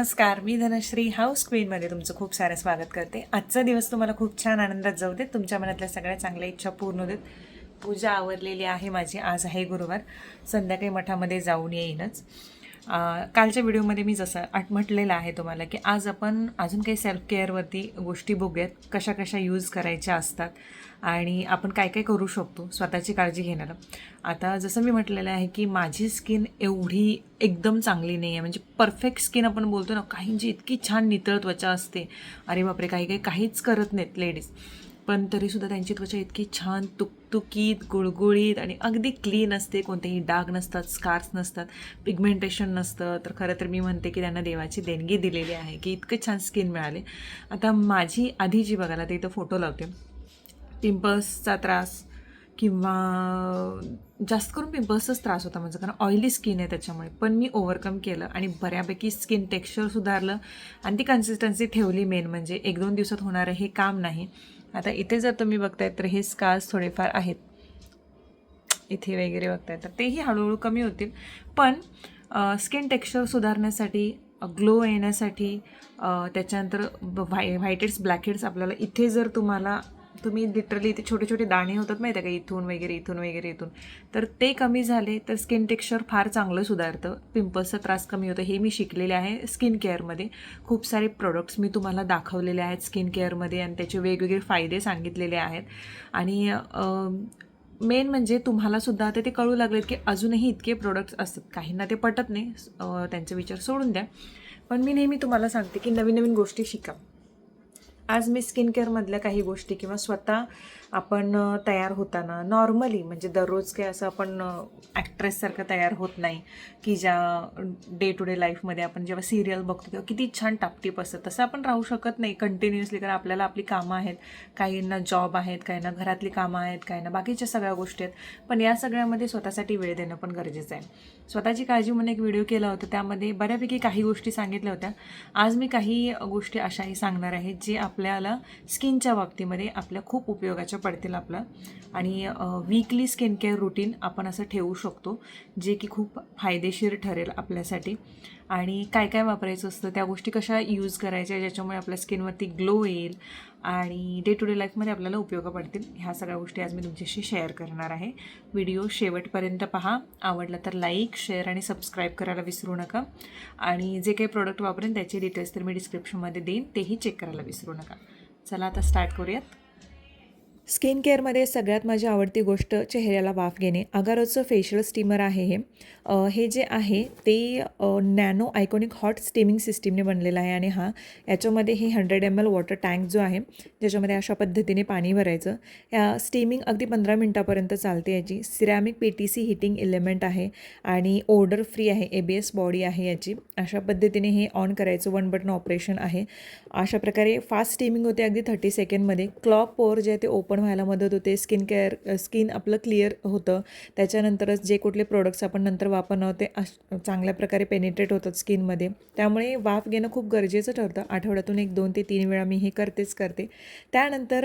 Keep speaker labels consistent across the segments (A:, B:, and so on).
A: नमस्कार मी धनश्री हाऊस क्वीनमध्ये तुमचं खूप सारं स्वागत करते. आजचा दिवस तुम्हाला खूप छान आनंदात जाऊ देत. तुमच्या मनातल्या सगळ्या चांगल्या इच्छा पूर्ण देत पूजा आवरलेली आहे माझी. आज आहे गुरुवार. संध्याकाळी मठामध्ये जाऊन येईनच. कालच्या व्हिडिओमध्ये मी जसं आठ म्हटलेलं आहे तुम्हाला की आज आपण अजून काही सेल्फ केअरवरती गोष्टी बघूयात कशा कशा यूज करायच्या असतात आणि आपण काय काय करू शकतो स्वतःची काळजी घेण्याला. आता जसं मी म्हटलेलं आहे की माझी स्किन एवढी एकदम चांगली नाही आहे म्हणजे परफेक्ट स्किन आपण बोलतो ना काहींची इतकी छान नितळ त्वचा असते. अरे बापरे काही काही काहीच करत नाहीत लेडीज पण तरीसुद्धा त्यांची त्वचा इतकी छान तुकतुकीत गुळगुळीत आणि अगदी क्लीन असते. कोणतेही डाग नसतात स्कार्स नसतात पिगमेंटेशन नसतं. तर खरं तर मी म्हणते की त्यांना देवाची देणगी दिलेली आहे की इतकं छान स्किन मिळाले. आता माझी आधी जी बघायला ते इथं फोटो लावते. पिंपल्सचा त्रास किंवा जास्त करून पिंपल्सचाच त्रास होता माझा कारण ऑइली स्किन आहे त्याच्यामुळे. पण मी ओव्हरकम केलं आणि बऱ्यापैकी स्किन टेक्स्चर सुधारलं आणि ती कन्सिस्टन्सी ठेवली मेन म्हणजे एक दोन दिवसात होणारं हे काम नाही. आता इथे जर तुम्ही बघताय तर हे स्कार्स थोडेफार आहेत. इथे वगैरे बघताय तर तेही हळूहळू कमी होतील. पण स्किन टेक्स्चर सुधारण्यासाठी ग्लो येण्यासाठी त्याच्यानंतर व्हाय व्हाईटेड्स ब्लॅकहेड्स आपल्याला इथे जर तुम्हाला तुम्ही लिटरली इथे छोटे छोटे दाणे होतात माहिती आहे का? इथून वगैरे इथून वगैरे इथून. तर ते कमी झाले तर स्किन टेक्स्चर फार चांगलं सुधारतं. पिंपल्सचा त्रास कमी होतो. हे मी शिकलेले आहे स्किन केअरमध्ये खूप सारे प्रोडक्ट्स मी तुम्हाला दाखवलेले आहेत स्किन केअरमध्ये आणि त्याचे वेगवेगळे फायदे सांगितलेले आहेत. आणि मेन म्हणजे तुम्हालासुद्धा आता ते कळू लागलेत की अजूनही इतके प्रोडक्ट्स असतात. काहींना ते पटत नाही. त्यांचे विचार सोडून द्या. पण मी नेहमी तुम्हाला सांगते की नवीन नवीन गोष्टी शिका. आज मी स्किन केअरमधल्या काही गोष्टी किंवा स्वतः आपण तयार होताना नॉर्मली म्हणजे दररोज काही असं आपण ॲक्ट्रेससारखं तयार होत नाही की ज्या डे टू डे लाईफमध्ये आपण जेव्हा सिरियल बघतो तेव्हा किती छान टापटीप असतं. तसं आपण राहू शकत नाही कंटिन्युअसली कारण आपल्याला आपली कामं आहेत. काहींना जॉब आहेत काहींना घरातली कामं आहेत काहींना बाकीच्या सगळ्या गोष्टी आहेत. पण या सगळ्यामध्ये स्वतःसाठी वेळ देणं पण गरजेचं आहे. स्वतःची काळजी म्हणून एक व्हिडिओ केला होता. त्यामध्ये बऱ्यापैकी काही गोष्टी सांगितल्या होत्या. आज मी काही गोष्टी अशाही सांगणार आहेत जे आपल्याला स्किनच्या बाबतीमध्ये आपल्या खूप उपयोगाच्या पडतील आपलं. आणि वीकली स्किन केअर रुटीन आपण असं ठेवू शकतो जे की खूप फायदेशीर ठरेल आपल्यासाठी. आणि काय काय वापरायचं असतं त्या गोष्टी कशा यूज करायच्या ज्याच्यामुळे आपल्या स्किनवरती ग्लो येईल आणि डे टू डे लाईफमध्ये आपल्याला उपयोग पडतील ह्या सगळ्या गोष्टी आज मी तुमच्याशी शेअर करणार आहे. व्हिडिओ शेवटपर्यंत पहा. आवडला तर लाईक शेअर आणि सबस्क्राईब करायला विसरू नका. आणि जे काही प्रोडक्ट वापरेन त्याचे डिटेल्स तर मी डिस्क्रिप्शनमध्ये देईन. तेही चेक करायला विसरू नका. चला आता स्टार्ट करूयात. स्किन केअरमध्ये सगळ्यात माझी आवडती गोष्ट चेहऱ्याला वाफ घेणे. अगारोचं फेशियल स्टीमर आहे हे. हे जे आहे ते नॅनो आयकॉनिक हॉट स्टीमिंग सिस्टीमने बनलेलं आहे आणि हा याच्यामध्ये हे hundred M L water tank जो आहे ज्याच्यामध्ये अशा पद्धतीने पाणी भरायचं. या स्टीमिंग अगदी पंधरा मिनटापर्यंत चालते याची. Ceramic P T C heating element आहे आणि ओडर फ्री आहे ए बी एस बॉडी आहे याची. अशा पद्धतीने हे ऑन करायचं वन बटन ऑपरेशन आहे. अशा प्रकारे फास्ट स्टीमिंग होते अगदी थर्टी सेकंडमध्ये क्लॉक पोअर जे आहे ते ओपन व्हायला मदत होते. स्किन केअर स्किन आपलं क्लिअर होतं. त्याच्यानंतरच जे कुठले प्रोडक्ट्स आपण नंतर वापरणार ते अश चांगल्या प्रकारे पेनिट्रेट होतात स्किनमध्ये त्यामुळे वाफ घेणं खूप गरजेचं ठरतं. आठवड्यातून एक दोन ते तीन वेळा मी हे करतेच करते. त्यानंतर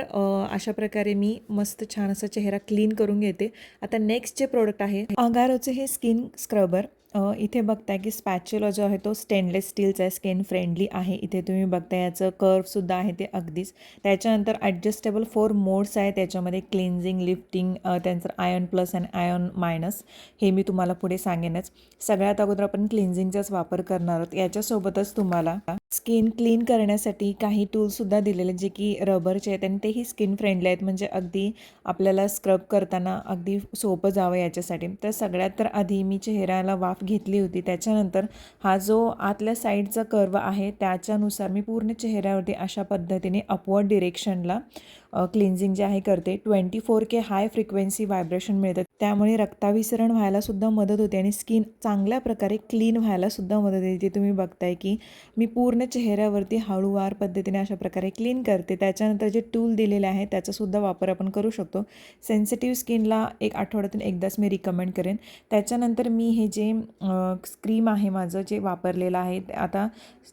A: अशा प्रकारे मी मस्त छान असा चेहरा क्लीन करून घेते. आता नेक्स्ट जे प्रोडक्ट आहे अंगारोचे हे स्किन स्क्रबर इथे बघताय की स्पॅच्युला जो आहे तो स्टेनलेस स्टीलचा आहे स्किन फ्रेंडली आहे. इथे तुम्ही बघताय याचं कर्वसुद्धा आहे ते अगदीच. त्याच्यानंतर ॲडजस्टेबल फोर मोड्स आहे त्याच्यामध्ये क्लिन्झिंग लिफ्टिंग त्यांचं ion plus and ion minus हे मी तुम्हाला पुढे सांगेनच. सगळ्यात अगोदर आपण क्लिन्झिंगचाच वापर करणार आहोत. याच्यासोबतच तुम्हाला स्किन क्लीन करण्यासाठी काही टूल्ससुद्धा दिलेले जे की रबरचे आहेत आणि तेही स्किन फ्रेंडली आहेत. म्हणजे अगदी आपल्याला स्क्रब करताना अगदी सोपं जावं याच्यासाठी. तर सगळ्यात तर आधी मी चेहऱ्याला वाफ घेतली होती. त्याच्यानंतर हा जो आतल्या साईडचा कर्व आहे त्याच्यानुसार मी पूर्ण चेहऱ्यावरती अशा पद्धतीने अपवर्ड डिरेक्शनला क्लिन्झिंग जे आहे करते. Twenty four K high frequency vibration मिळतं. त्यामुळे रक्ताभिसरण व्हायला सुद्धा मदत होते आणि स्किन चांगल्या प्रकारे क्लीन व्हायला सुद्धा मदत होते. ते तुम्ही बघताय की मी पूर्ण चेहऱ्यावरती हळूवार पद्धतीने अशा प्रकारे क्लीन करते. त्याच्यानंतर जे टूल दिलेले आहे त्याचासुद्धा वापर आपण करू शकतो. सेन्सिटिव्ह स्किनला एक आठवड्यातून एकदाच मी रिकमेंड करेन. त्याच्यानंतर मी हे जे क्रीम आहे माझं जे वापरलेलं आहे आता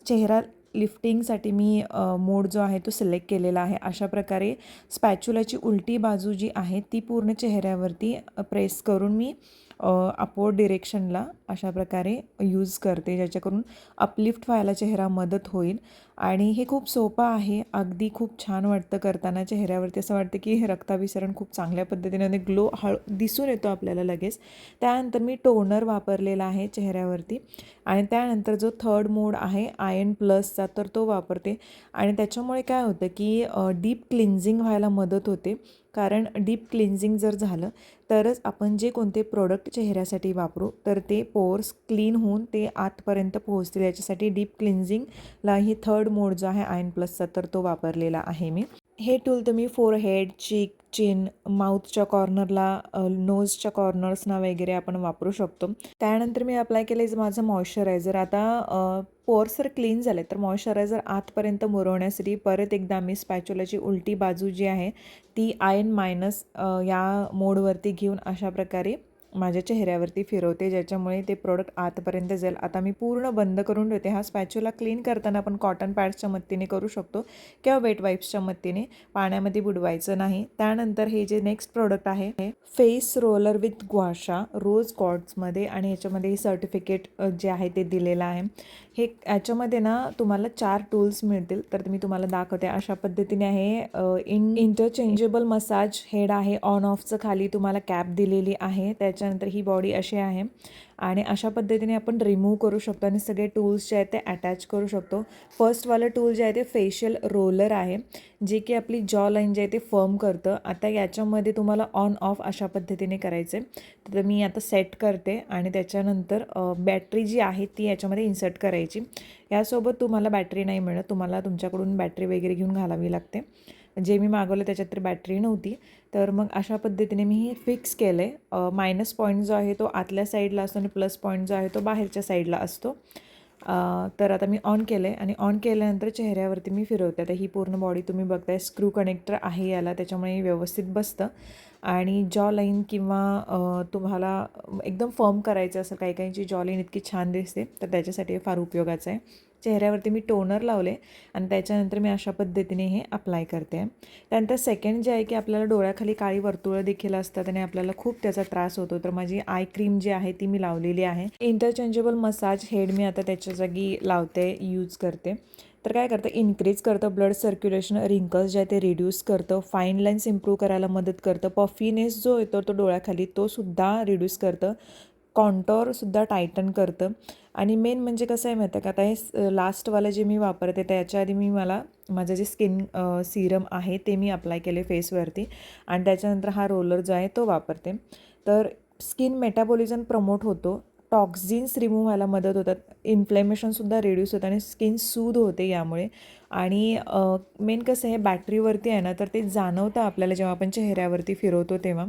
A: चेहरा लिफ्टिंगसाठी मी मोड जो आहे तो सिलेक्ट केलेला आहे. अशा प्रकारे स्पॅच्युलाची उलटी बाजू जी आहे ती पूर्ण चेहऱ्यावरती प्रेस करून मी अपवर्ड डिरेक्शनला अशा प्रकारे यूज करते ज्याच्याकरून अपलिफ्ट व्हायला चेहरा मदत होईल. आणि हे खूप सोपं आहे. अगदी खूप छान वाटतं करताना चेहऱ्यावरती. असं वाटतं की हे रक्ताभिसरण खूप चांगल्या पद्धतीने ग्लो हळ दिसून येतो आपल्याला लगेच. त्यानंतर मी टोनर वापरलेला आहे चेहऱ्यावरती. आणि त्यानंतर जो थर्ड मोड आहे आयन प्लसचा तर तो वापरते. आणि त्याच्यामुळे काय होतं की डीप क्लिन्झिंग व्हायला मदत होते. कारण डीप क्लिन्झिंग जर झालं तरच आपण जे कोणते प्रोडक्ट चेहऱ्यासाठी वापरू तर ते पोर्स क्लीन होऊन ते आतपर्यंत पोहोचतील. याच्यासाठी डीप क्लिन्झिंगला ही थर्ड मोड जो आहे आयन प्लसचा तर तो वापरलेला आहे मी. हे टूल तुम्ही फोरहेड चीक चिन माउथच्या कॉर्नरला नोजच्या कॉर्नर्सना वगैरे आपण वापरू शकतो. त्यानंतर मी अप्लाय केलं माझं मॉइश्चरायझर आता पोर्स जर क्लीन झाले तर मॉइश्चरायझर आतपर्यंत मुरवण्यासाठी परत एकदा मी स्पॅच्युलाची उलटी बाजू जी आहे ती आयन मायनस या मोडवरती घेऊन अशा प्रकारे माझ्या चेहऱ्यावरती फिरवते ज्याच्यामुळे ते प्रोडक्ट आतपर्यंत जाईल. आता मी पूर्ण बंद करून ठेवते. हा स्पॅच्युला क्लीन करताना आपण कॉटन पॅड्सच्या मदतीने करू शकतो किंवा वेट वाईप्सच्या मदतीने. पाण्यामध्ये बुडवायचं नाही. त्यानंतर हे जे नेक्स्ट प्रोडक्ट आहे हे face roller with gua sha rose कॉड्समध्ये आणि याच्यामध्ये सर्टिफिकेट जे आहे ते दिलेलं आहे. हे याच्यामध्ये ना तुम्हाला चार टूल्स मिळतील. तर मी तुम्हाला दाखवते. अशा पद्धतीने आहे इन इंटरचेंजेबल मसाज हेड आहे. ऑन ऑफचं खाली तुम्हाला कॅप दिलेली आहे. त्याच्या त्याच्यानंतर ही बॉडी अशी आहे. आणि अशा पद्धतीने आपण रिमूव्ह करू शकतो आणि सगळे टूल्स जे आहेत ते अटॅच करू शकतो. फर्स्टवालं टूल जे आहे ते फेशियल रोलर आहे जे की आपली जॉ लाईन जे आहे ते फर्म करतं. आता याच्यामध्ये तुम्हाला ऑन ऑफ अशा पद्धतीने करायचं आहे तर मी आता सेट करते आणि त्याच्यानंतर बॅटरी जी आहे ती याच्यामध्ये इन्सर्ट करायची. यासोबत तुम्हाला बॅटरी नाही मिळत. तुम्हाला तुमच्याकडून बॅटरी वगैरे घेऊन घालावी लागते. जे मी मागवलं त्याच्यात तर बॅटरी नव्हती. तर मग अशा पद्धतीने मी हे फिक्स केलं आहे मायनस पॉईंट जो आहे तो आतल्या साईडला असतो आणि प्लस पॉईंट जो आहे तो बाहेरच्या साईडला असतो. तर आता मी ऑन केलं आहे आणि ऑन केल्यानंतर चेहऱ्यावरती मी फिरवते. आता ही पूर्ण बॉडी तुम्ही बघताय स्क्रू कनेक्टर आहे याला त्याच्यामुळे व्यवस्थित बसतं. आणि जॉ लाईन किंवा तुम्हाला एकदम फर्म करायचं असेल काही काहींची जॉ लाईन इतकी छान दिसते तर त्याच्यासाठी फार उपयोगाचं आहे. चेहऱ्यावरती मी टोनर लावले आणि त्याच्यानंतर मी अशा पद्धतीने हे अप्लाय करते. त्यानंतर सेकंड जे आहे की आपल्याला डोळ्याखाली काळी वर्तुळं देखील असतात आणि आपल्याला खूप त्याचा त्रास होतो. तर माझी आय क्रीम जी आहे ती मी लावलेली आहे. इंटरचेंजेबल मसाज हेड मी आता त्याच्या जागी लावते यूज करते. तर काय करतं? इन्क्रीज करतं ब्लड सर्क्युलेशन रिंकल्स जे आहे ते रिड्यूस करतं. फाईन लाईन्स इम्प्रूव्ह करायला मदत करतं. पफीनेस जो येतो तो डोळ्याखाली तो सुद्धा रिड्यूस करतं. कॉन्टॉरसुद्धा टायटन करतं. आणि मेन म्हणजे कसं आहे माहिती आहे का? आता हे लास्टवालं जे मी वापरते त्याच्या आधी मी मला माझं जे स्किन सिरम आहे ते मी अप्लाय केले फेसवरती आणि त्याच्यानंतर हा रोलर जो आहे तो वापरते. तर स्किन मेटाबॉलिझम प्रमोट होतो. टॉक्झिन्स रिमूव्ह व्हायला मदत होतात. इन्फ्लेमेशनसुद्धा रिड्यूस होतं आणि स्किन सूद होते यामुळे. आणि मेन कसं आहे बॅटरीवरती आहे ना तर ते जाणवतं आपल्याला जेव्हा आपण चेहऱ्यावरती फिरवतो तेव्हा.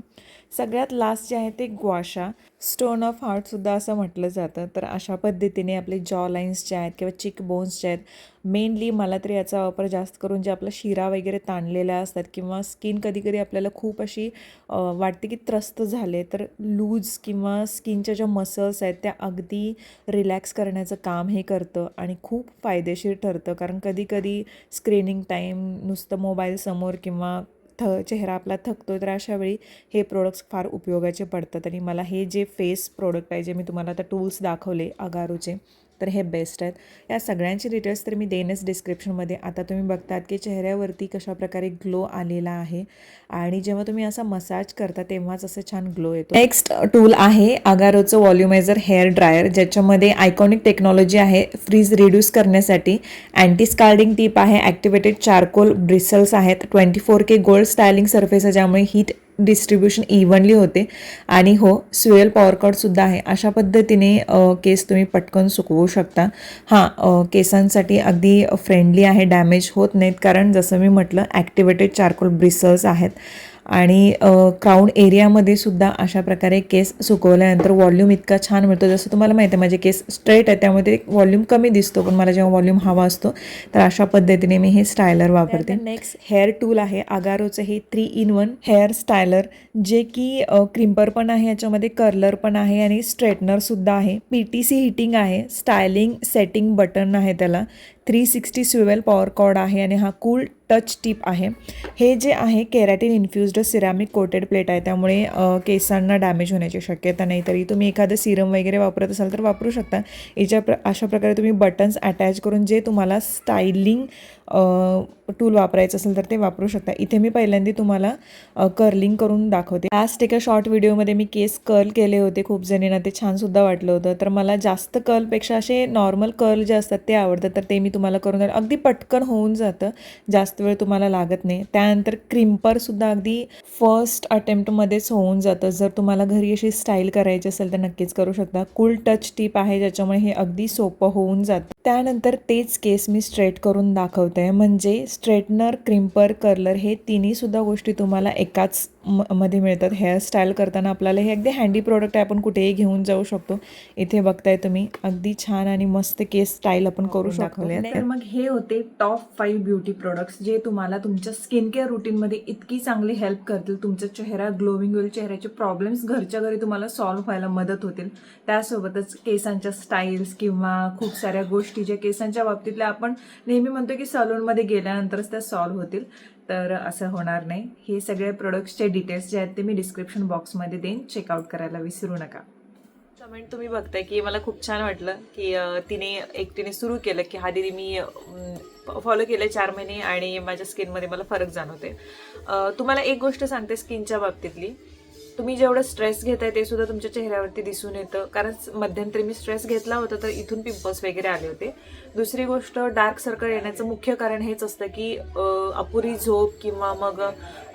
A: सगळ्यात लास्ट जे आहे ते ग्वाशा स्टोन ऑफ हार्टसुद्धा असं म्हटलं जातं. तर अशा पद्धतीने आपले जॉ लाईन्स जे आहेत किंवा चिक बोन्स जे आहेत मेनली मला तरी याचा वापर जास्त करून जे आपला शिरा वगैरे ताणलेल्या असतात किंवा स्किन कधी कधी आपल्याला खूप अशी वाटते की त्रस्त झाले तर लूज किंवा स्किनच्या ज्या मसल्स आहेत त्या अगदी रिलॅक्स करण्याचं काम हे करतं आणि खूप फायदेशीर ठरतं. कारण कधीकधी काही स्क्रीनिंग टाईम नुसतं मोबाईलसमोर किंवा थ चेहरा आपला थकतो तर अशा वेळी हे प्रोडक्ट्स फार उपयोगाचे पडतात. आणि मला हे जे फेस प्रोडक्ट आहे जे मी तुम्हाला आता टूल्स दाखवले अगारूचे तर हे बेस्ट आहेत. या सगळ्यांचे डिटेल्स तर मी देणेच डिस्क्रिप्शनमध्ये आता तुम्ही बघतात की चेहऱ्यावरती कशा प्रकारे ग्लो आलेला आहे. आणि जेव्हा तुम्ही असा मसाज करता तेव्हाच असं छान ग्लो येतो. नेक्स्ट टूल आहे अगारोचं व्हॉल्युमायझर हेअर ड्रायर ज्याच्यामध्ये आयकॉनिक टेक्नॉलॉजी आहे फ्रीज रिड्यूस करण्यासाठी. अँटी स्कार्डिंग टीप आहे ॲक्टिवेटेड चारकोल ब्रिसल्स आहेत twenty four K gold styling surface आहे ज्यामुळे हीट डिस्ट्रीब्युशन इव्हनली होते. आणि हो स्वेल पॉवर कटसुद्धा आहे. अशा पद्धतीने केस तुम्ही पटकन सुकवू शकता. हां केसांसाठी अगदी फ्रेंडली आहे. डॅमेज होत नाहीत. कारण जसं मी म्हटलं ॲक्टिवेटेड चारकोल ब्रिसल्स आहेत. आणि क्राऊन एरियामध्ये सुद्धा अशा प्रकारे केस सुकवल्यानंतर वॉल्यूम इतका छान मिळतो. जसं तुम्हाला माहिती आहे माझे केस स्ट्रेट आहे त्यामध्ये वॉल्यूम कमी दिसतो पण मला जेव्हा वॉल्यूम हवा असतो तर अशा पद्धतीने मी हे स्टायलर वापरते. नेक्स्ट हेअर टूल आहे अगारोचं हे three in one hair styler जे की क्रिम्पर पण आहे याच्यामध्ये कर्लर पण आहे आणि स्ट्रेटनरसुद्धा आहे. पी टी सी हिटिंग आहे स्टायलिंग सेटिंग बटन आहे त्याला. Three sixty swivel power cord आहे आणि हा कूल टच टिप आहे. हे जे आहे keratin infused ceramic coated plate आहे. त्यामुळे केसांना डॅमेज होण्याची शक्यता नाही. तरी तुम्ही एखादं सिरम वगैरे वापरत असाल तर वापरू शकता. याच्या प्र अशा प्रकारे तुम्ही बटन्स अटॅच करून जे तुम्हाला स्टायलिंग टूल वापरायचं असेल तर ते वापरू शकता. इथे मी पहिल्यांदा तुम्हाला कर्लिंग करून दाखवते. लास्ट एका शॉर्ट व्हिडिओमध्ये मी केस कर्ल केले होते. खूप जणींना ते छानसुद्धा वाटलं होतं. तर मला जास्त कर्लपेक्षा असे नॉर्मल कर्ल जे असतात ते आवडतात. तर ते मी तुम्हाला करून देणार. अगदी पटकन होऊन जातं. जास्त वेळ तुम्हाला लागत नाही. त्यानंतर क्रिम्परसुद्धा अगदी फर्स्ट अटेम्प्टमध्येच होऊन जातं. जर तुम्हाला घरी अशी स्टाईल करायची असेल तर नक्कीच करू शकता. कूल टच टीप आहे ज्याच्यामुळे हे अगदी सोपं होऊन जातं. त्यानंतर तेच केस मी स्ट्रेट करून दाखवते. आहे म्हणजे स्ट्रेटनर क्रिम्पर कर्लर हे तिन्हीसुद्धा गोष्टी तुम्हाला एकाच म मध्ये मिळतात. हेअरस्टाईल करताना आपल्याला हे अगदी हँडी प्रोडक्ट आहे. आपण कुठेही घेऊन जाऊ शकतो. इथे बघताय तुम्ही. अगदी छान आणि मस्त केस स्टाईल आपण करू शकतो. तर मग हे होते टॉप फाईव्ह ब्युटी प्रोडक्ट्स जे तुम्हाला तुमच्या स्किन केअर रुटीनमध्ये इतकी चांगली हेल्प करतील. तुमचा चेहरा ग्लोविंग होईल चेहऱ्याचे प्रॉब्लेम्स घरच्या घरी तुम्हाला सॉल्व्ह व्हायला मदत होतील. त्यासोबतच केसांच्या स्टाईल्स किंवा खूप साऱ्या गोष्टी ज्या केसांच्या बाबतीतल्या आपण नेहमी म्हणतो की सलूनमध्ये गेल्यानंतरच त्या सॉल्व्ह होतील. तर असं होणार नाही. हे सगळे प्रोडक्ट्सचे डिटेल्स जे आहेत ते मी डिस्क्रिप्शन बॉक्समध्ये देईन. चेकआउट करायला विसरू नका. कमेंट तुम्ही बघताय की मला खूप छान वाटलं की अं, तिने एकटीने सुरू केलं की हा दिदी मी फॉलो केलं चार महिने आणि माझ्या स्किनमध्ये मला फरक जाणवते तुम्हाला एक गोष्ट सांगते स्किनच्या बाबतीतली. तुम्ही जेवढं स्ट्रेस घेताय ते सुद्धा तुमच्या चेहऱ्यावरती दिसून येतं. कारण मध्यंतरी मी स्ट्रेस घेतला होता तर इथून पिंपल्स वगैरे आले होते. दुसरी गोष्ट डार्क सर्कल येण्याचं मुख्य कारण हेच असतं की अपुरी झोप किंवा मग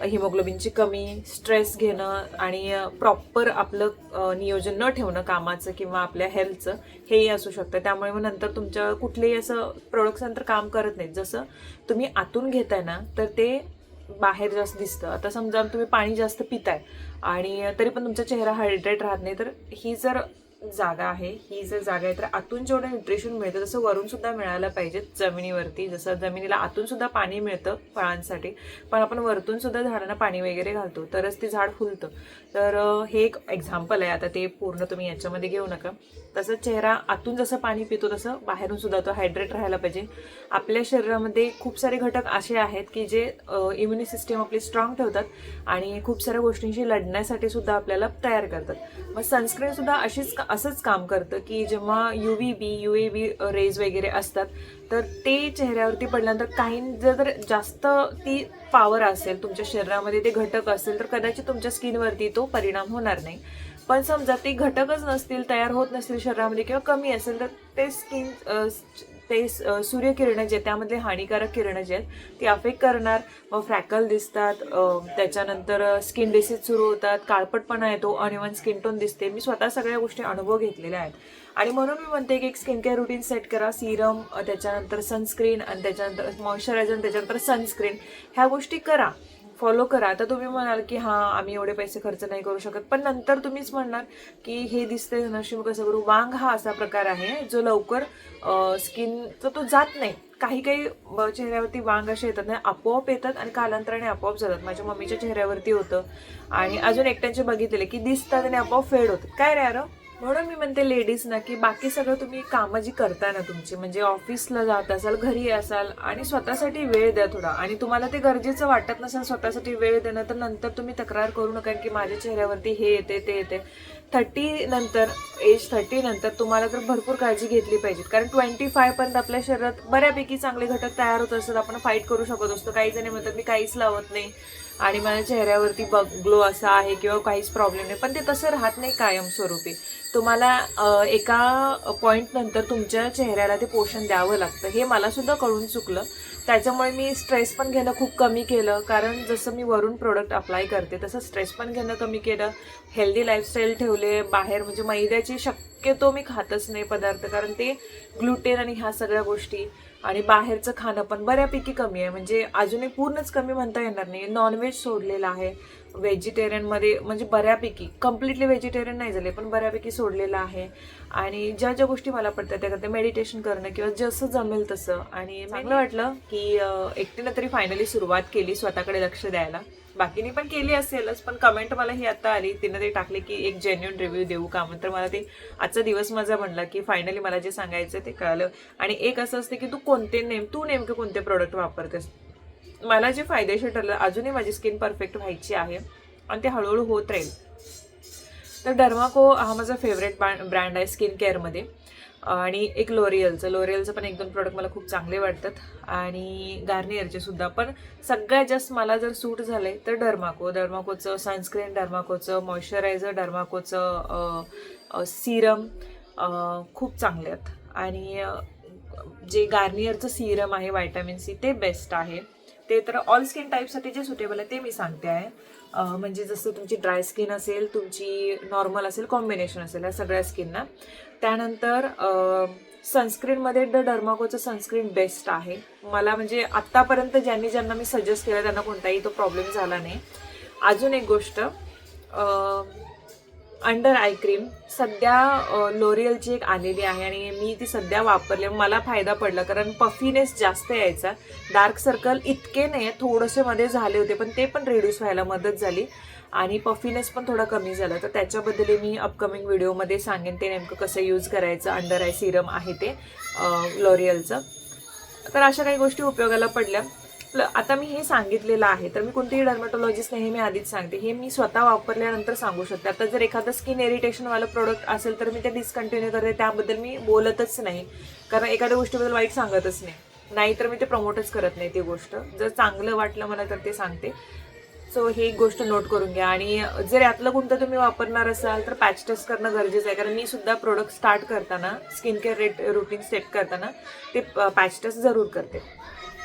A: हिमोग्लोबिनची कमी स्ट्रेस घेणं आणि प्रॉपर आपलं नियोजन न ठेवणं कामाचं किंवा आपल्या हेल्थचं हेही असू शकतं. त्यामुळे मग नंतर तुमच्या कुठलेही असं प्रोडक्ट्स नंतर काम करत नाहीत. जसं तुम्ही आतून घेताय ना तर ते बाहेर जास्त दिसतं. आता समजा तुम्ही पाणी जास्त पिताय आणि तरी पण तुमचा चेहरा हायड्रेट राहत नाही तर ही जर जागा आहे. ही जर जागा आहे तर आतून जेवढं न्यूट्रिशन मिळतं तसं वरून सुद्धा मिळायला पाहिजे जमिनीवरती. जसं जमिनीला आतून सुद्धा पाणी मिळतं फळांसाठी पण आपण वरतून सुद्धा झाडांना पाणी वगैरे घालतो तरच ते झाड फुलतं. तर हे एक एक्झाम्पल आहे. आता ते पूर्ण तुम्ही याच्यामध्ये घेऊ नका. तसं चेहरा आतून जसं पाणी पितो तसं बाहेरून सुद्धा तो हायड्रेट राहायला पाहिजे. आपल्या शरीरामध्ये खूप सारे घटक असे आहेत की जे इम्युनी सिस्टीम आपली स्ट्रॉंग ठेवतात आणि खूप साऱ्या गोष्टींशी लढण्यासाठी सुद्धा आपल्याला तयार करतात. मग सनस्क्रीन सुद्धा अशीच का- असंच काम करतं की जेव्हा U V B U A B rays वगैरे असतात तर ते चेहऱ्यावरती पडल्यानंतर काही जर जास्त ती पॉवर असेल तुमच्या शरीरामध्ये ते घटक असेल तर कदाचित तुमच्या स्किनवरती तो परिणाम होणार नाही. पण समजा ते घटकच नसतील तयार होत नसतील शरीरामध्ये किंवा कमी असेल तर ते स्किन ते स- सूर्यकिरणं जे त्यामधले हानिकारक किरणं जे आहेत ती अफेक्ट करणार. मग फ्रॅकल दिसतात त्याच्यानंतर स्किन डिसीज सुरू होतात काळपटपणा येतो अनइवन स्किन टोन दिसते. मी स्वतः सगळ्या गोष्टी अनुभव घेतलेल्या आहेत. आणि म्हणून मी म्हणते की एक स्किन केअर रुटीन सेट करा सिरम त्याच्यानंतर सनस्क्रीन आणि त्याच्यानंतर मॉइश्चरायझर त्याच्यानंतर सनस्क्रीन ह्या गोष्टी करा. फॉलो करा. आता तुम्ही म्हणाल की हां आम्ही एवढे पैसे खर्च नाही करू शकत. पण नंतर तुम्हीच म्हणणार की हे दिसतंय नशीब कसं करू. वांग हा असा प्रकार आहे जो लवकर स्किनचा तो जात नाही. काही काही चेहऱ्यावरती वांग असे येतात ना आपोआप येतात आणि कालांतराने आपोआप जातात. माझ्या मम्मीच्या चेहऱ्यावरती होतं. आणि अजून एकट्यांचे बघितले की दिसतात आणि आपोआप फेड होतात. काय रे यार म्हणून मी म्हणते लेडीज ना की बाकी सगळं तुम्ही कामं जी करता ना तुमची म्हणजे ऑफिसला जात असाल घरी असाल आणि स्वतःसाठी वेळ द्या थोडा. आणि तुम्हाला ते गरजेचं वाटत नसेल स्वतःसाठी वेळ देणं तर नंतर तुम्ही तक्रार करू नका की माझ्या चेहऱ्यावरती हे येते ते येते. थर्टी नंतर एज थर्टी नंतर तुम्हाला तर भरपूर काळजी घेतली पाहिजे. कारण ट्वेंटी फाय पर्यंत आपल्या शरीरात बऱ्यापैकी चांगले घटक तयार होत असतात. आपण फाईट करू शकत असतो. काही जणी म्हणतात मी काहीच लावत नाही. आणि माझ्या चेहऱ्यावरती बग ग्लो असा आहे किंवा काहीच प्रॉब्लेम नाही. पण ते तसं राहत नाही कायमस्वरूपी. तुम्हाला एका पॉईंट नंतर तुमच्या चेहऱ्याला ते पोषण द्यावं लागतं. हे मला सुद्धा कळून चुकलं. त्याच्यामुळे मी स्ट्रेस पण घेणं खूप कमी केलं. कारण जसं मी वरून प्रोडक्ट अप्लाय करते तसं स्ट्रेस पण घेणं कमी केलं. हेल्दी लाईफस्टाईल ठेवले बाहेर म्हणजे मैद्याची शक्यतो मी खातच नाही पदार्थ. कारण ते ग्लुटेन आणि ह्या सगळ्या गोष्टी आणि बाहेरचं खाणं पण बऱ्यापैकी कमी आहे. म्हणजे अजूनही पूर्णच कमी म्हणता येणार नाही. नॉनव्हेज सोडलेलं आहे. व्हेजिटेरियनमध्ये म्हणजे बऱ्यापैकी कम्प्लिटली व्हेजिटेरियन नाही झाले पण बऱ्यापैकी सोडलेलं आहे. आणि ज्या ज्या गोष्टी मला पडतात त्या करते. मेडिटेशन करणं किंवा जसं जमेल तसं. आणि चांगलं वाटलं की एकटीनं तरी फायनली सुरुवात केली स्वतःकडे लक्ष द्यायला. बाकीनी पण केली असेलच पण कमेंट मला ही आता आली. तिनं ते टाकले की एक जेन्युन रिव्ह्यू देऊ का? म्हणून तर मला ते आजचा दिवस माझा म्हणला की फायनली मला जे सांगायचं ते कळलं. आणि एक असं असते की तू कोणते नेम तू नेमके कोणते प्रोडक्ट वापरतेस? मला जे फायदेशीर ठरलं अजूनही माझी स्किन परफेक्ट व्हायची आहे आणि ते हळूहळू होत राहील. तर डर्माको हा माझा फेवरेट ब्रँड आहे स्किन केअरमध्ये आणि एक लोरियलचं लोरियलचं पण एक दोन प्रोडक्ट मला खूप चांगले वाटतात. आणि गार्नियरचे सुद्धा. पण सगळ्यात जास्त मला जर सूट झालंय तर डर्माको डर्माकोचं सनस्क्रीन डर्माकोचं मॉइश्चरायझर डर्माकोचं सिरम खूप चांगले आहेत. आणि जे गार्नियरचं सिरम आहे व्हायटामिन सी ते बेस्ट आहे. ते तर ऑल स्किन टाईपसाठी जे सुटेबल आहे ते मी सांगते आहे. म्हणजे जसं तुमची ड्राय स्किन असेल तुमची नॉर्मल असेल कॉम्बिनेशन असेल या सगळ्या स्किनना त्यानंतर सनस्क्रीनमध्ये द डर्माकोचं सनस्क्रीन बेस्ट आहे. मला म्हणजे आत्तापर्यंत ज्यांनी ज्यांना मी सजेस्ट केलं त्यांना कोणताही तो प्रॉब्लेम झाला नाही. अजून एक गोष्ट अंडर आय क्रीम सध्या लोरियलची एक आलेली आहे आणि मी ती सध्या वापरले मला फायदा पडला कारण पफीनेस जास्त यायचा. डार्क सर्कल इतके नाही थोडेसे मध्ये झाले होते पण ते पण रिड्यूस व्हायला मदत झाली. आणि पफीनेस पण थोडा कमी झाला. तर त्याच्याबद्दल मी अपकमिंग व्हिडिओमध्ये सांगेन ते नेमकं कसं यूज करायचं अंडर आय सिरम आहे ते लॉरियलचं तर अशा काही गोष्टी उपयोगाला पडल्या. आता मी हे सांगितलेलं आहे. तर मी कोणतेही डर्मॅटॉलॉजिस्ट नाही हे मी आधीच सांगते. हे मी स्वतः वापरल्यानंतर सांगू शकते. आता जर एखादं स्किन इरिटेशनवालं प्रोडक्ट असेल तर मी ते डिस्कंटिन्यू करते. त्याबद्दल मी बोलतच नाही. कारण एखाद्या गोष्टीबद्दल वाईट सांगतच नाही. नाहीतर मी ते प्रमोटच करत नाही ती गोष्ट. जर चांगलं वाटलं मला तर ते सांगते. सो ही एक गोष्ट नोट करून घ्या. आणि जर यातलं कोणतं तुम्ही वापरणार असाल तर पॅच टेस्ट करणं गरजेचं आहे. कारण मी सुद्धा प्रोडक्ट स्टार्ट करताना skin care rate routine set करताना ते पॅच टेस्ट जरूर करते.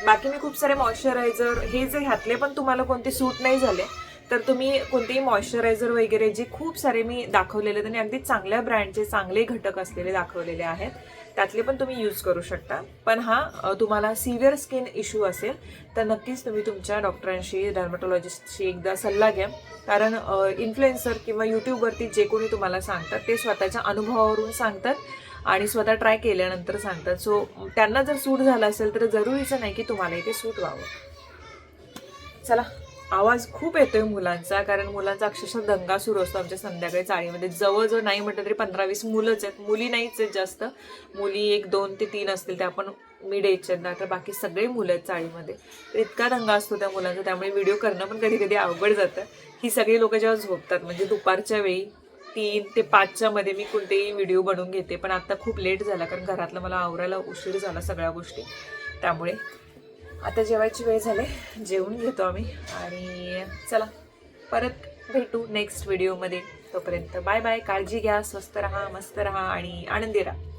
A: बाकी मी खूप सारे मॉइश्चरायझर हे जे घातले पण तुम्हाला कोणते सूट नाही झाले तर तुम्ही कोणतेही मॉइश्चरायझर वगैरे जे खूप सारे मी दाखवलेले आहेत आणि अगदी चांगल्या ब्रँडचे चांगले घटक असलेले दाखवलेले आहेत त्यातले पण तुम्ही यूज करू शकता. पण हा तुम्हाला सिव्हिअर स्किन इश्यू असेल तर नक्कीच तुम्ही तुमच्या डॉक्टरांशी डर्मॅटॉलॉजिस्टशी एकदा सल्ला घ्या. कारण इन्फ्लुएन्सर किंवा यूट्यूबवरती जे कोणी तुम्हाला सांगतात ते स्वतःच्या अनुभवावरून सांगतात आणि स्वतः ट्राय केल्यानंतर सांगतात. सो त्यांना जर सूट झालं असेल तर जरुरीचं नाही की तुम्हालाही ते सूट व्हावं. चला. आवाज खूप येतोय मुलांचा कारण मुलांचा अक्षरशः दंगा सुरू असतो आमच्या संध्याकाळी चाळीमध्ये. जवळजवळ नाही म्हटलं तरी पंधरा वीस मुलंच आहेत. मुली नाहीच आहेत जास्त. मुली एक दोन ते तीन असतील त्या आपण मिड एजच्या ना तर बाकी सगळे मुलं आहेत चाळीमध्ये. तर इतका दंगा असतो त्या मुलांचा त्यामुळे व्हिडिओ करणं पण कधी कधी अवघड जातं. ही सगळी लोकं जेव्हा झोपतात म्हणजे दुपारच्या वेळी तीन ते पाचच्या मध्ये मी कोणतेही व्हिडिओ बनवून घेते. पण आता खूप लेट झाला कारण घरातलं मला आवरायला उशीर झाला सगळ्या गोष्टी. त्यामुळे आता जेवायची वेळ झाली. जेवून घेतो आम्ही. आणि चला परत भेटू नेक्स्ट व्हिडिओमध्ये तोपर्यंत बाय बाय काळजी घ्या स्वस्त राहा मस्त राहा आणि आनंदी राहा.